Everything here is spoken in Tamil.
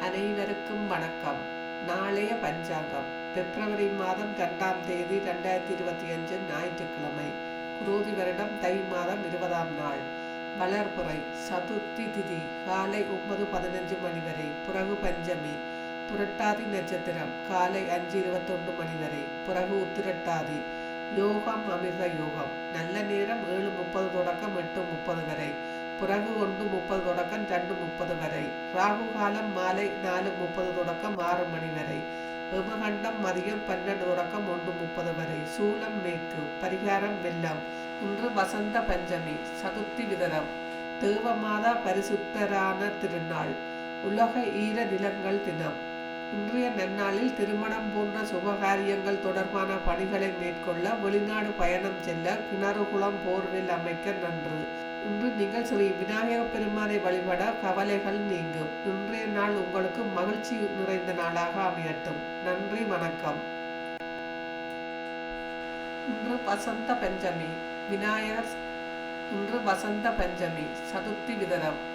அனைவருக்கும் வணக்கம். நாளைய பஞ்சாங்கம். பிப்ரவரி மாதம் இரண்டாம் தேதி ரெண்டாயிரத்தி இருபத்தி அஞ்சு ஞாயிற்றுக்கிழமை. குரோதி வருடம் தை மாதம் இருபதாம் நாள். வளர்புறை சதுர்த்தி திதி காலை ஒன்பது பதினஞ்சு மணி வரை. பிறகு பஞ்சமி. புரட்டாதி நட்சத்திரம் காலை அஞ்சு இருபத்தொன்று மணி வரை. பிறகு உத்திரட்டாதி. யோகம் அமிர்த யோகம். நல்ல நேரம் ஏழு முப்பது பிறகு ஒன்று முப்பது தொடக்கம் ரெண்டு முப்பது வரை. ராகு காலம் மாலை நாலு முப்பது தொடக்கம் ஆறு மணி வரை. எமகண்டம் மதியம் பன்னெண்டு தொடக்கம் ஒன்று முப்பது வரை. சூலம் மேற்கு பரிகாரம் வெள்ளம். இன்று வசந்த பஞ்சமி சதுர்த்தி விதரம் தேவமாதா பரிசுத்தரான திருநாள். உலக ஈர நிலங்கள் தினம். இன்றைய நன்னாளில் திருமணம் போன்ற சுபகாரியங்கள் தொடர்பான பணிகளை மேற்கொள்ள வெளிநாடு பயணம் செல்ல கிணறு குளம் போர்வெல் அமைக்க நன்று. இன்று நீங்கள் ஸ்ரீ விநாயக பெருமானை வழிபட கவலைகள் நீங்கும். இன்றைய நாள் உங்களுக்கு மகிழ்ச்சி நிறைந்த நாளாக அமையட்டும். நன்றி வணக்கம். இன்று வசந்த பஞ்சமி. விநாயகர் இன்று வசந்த பஞ்சமி. சதுர்த்தி விதரம்